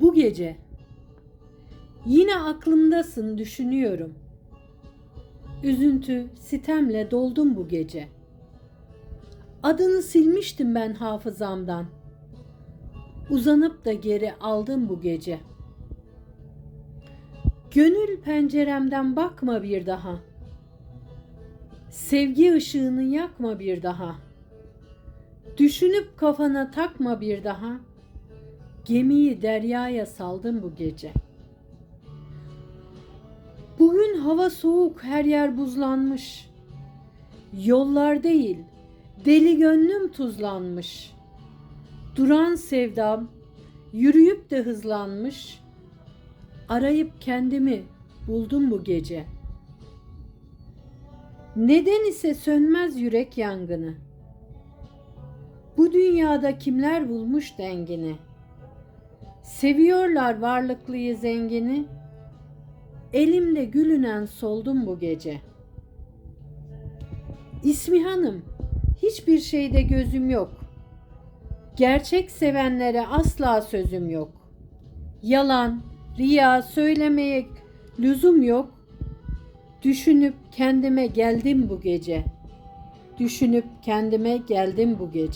Bu gece yine aklımdasın düşünüyorum. Üzüntü, sitemle doldum bu gece. Adını silmiştim ben hafızamdan. Uzanıp da geri aldım bu gece. Gönül penceremden bakma bir daha. Sevgi ışığını yakma bir daha. Düşünüp kafana takma bir daha. Gemiyi deryaya saldım bu gece. Bugün hava soğuk, her yer buzlanmış. Yollar değil, deli gönlüm tuzlanmış. Duran sevdam, yürüyüp de hızlanmış. Arayıp kendimi buldum bu gece. Neden ise sönmez yürek yangını. Bu dünyada kimler bulmuş dengini? Seviyorlar varlıklıyı zengini. Elimde gülünen soldum bu gece. İsmi Hanım, hiçbir şeyde gözüm yok. Gerçek sevenlere asla sözüm yok. Yalan, riya söylemeye lüzum yok. Düşünüp kendime geldim bu gece. Düşünüp kendime geldim bu gece.